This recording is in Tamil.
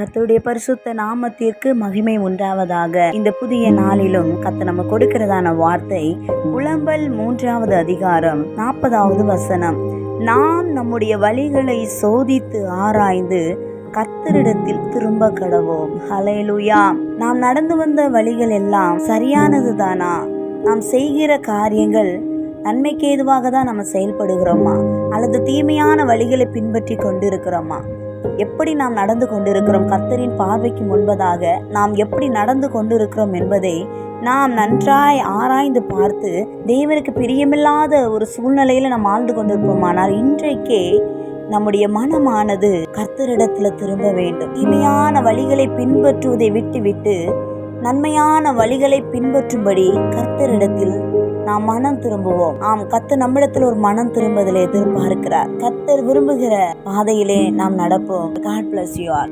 கத்தருடைய பரிசுத்த நாமத்திற்கு மகிமை உண்டாவதாக. இந்த புதிய நாளிலும் கத்த நம்ம கொடுக்கிறதான வார்த்தை புலம்பல் மூன்றாவது அதிகாரம் நாற்பதாவது வசனம். நாம் நம்முடைய வழிகளை சோதித்து ஆராய்ந்து கத்தரிடத்தில் திரும்ப கடவோம். ஹலேலுயா நாம் நடந்து வந்த வழிகள் எல்லாம் சரியானது தானா? நாம் செய்கிற காரியங்கள் நன்மைக்கு ஏதுவாக தான் நம்ம செயல்படுகிறோமா? அல்லது தீமையான வழிகளை பின்பற்றி கொண்டிருக்கிறோமா? எப்படி நாம் நடந்து கொண்டிருக்கிறோம் கர்த்தரின் பார்வைக்கு முன்பதாக நாம் எப்படி நடந்து கொண்டிருக்கிறோம் என்பதை நாம் நன்றாய் ஆராய்ந்து பார்த்து தேவனுக்கு பிரியமில்லாத ஒரு சூழ்நிலையில் நாம் ஆழ்ந்து கொண்டிருப்போமானால் இன்றைக்கே நம்முடைய மனமானது கர்த்தரிடத்தில் திரும்ப வேண்டும். தீமையான வழிகளை பின்பற்றுவதை விட்டுவிட்டு நன்மையான வழிகளை பின்பற்றும்படி கர்த்தரிடத்தில் நாம் மனம் திரும்புவோம். ஆம் கத்து நம்மிடத்தில் ஒரு மனம் திரும்புதலை எதிர்பார்க்கிறார். கர்த்தர் விரும்புகிற பாதையிலே நாம் நடப்போம். God bless you are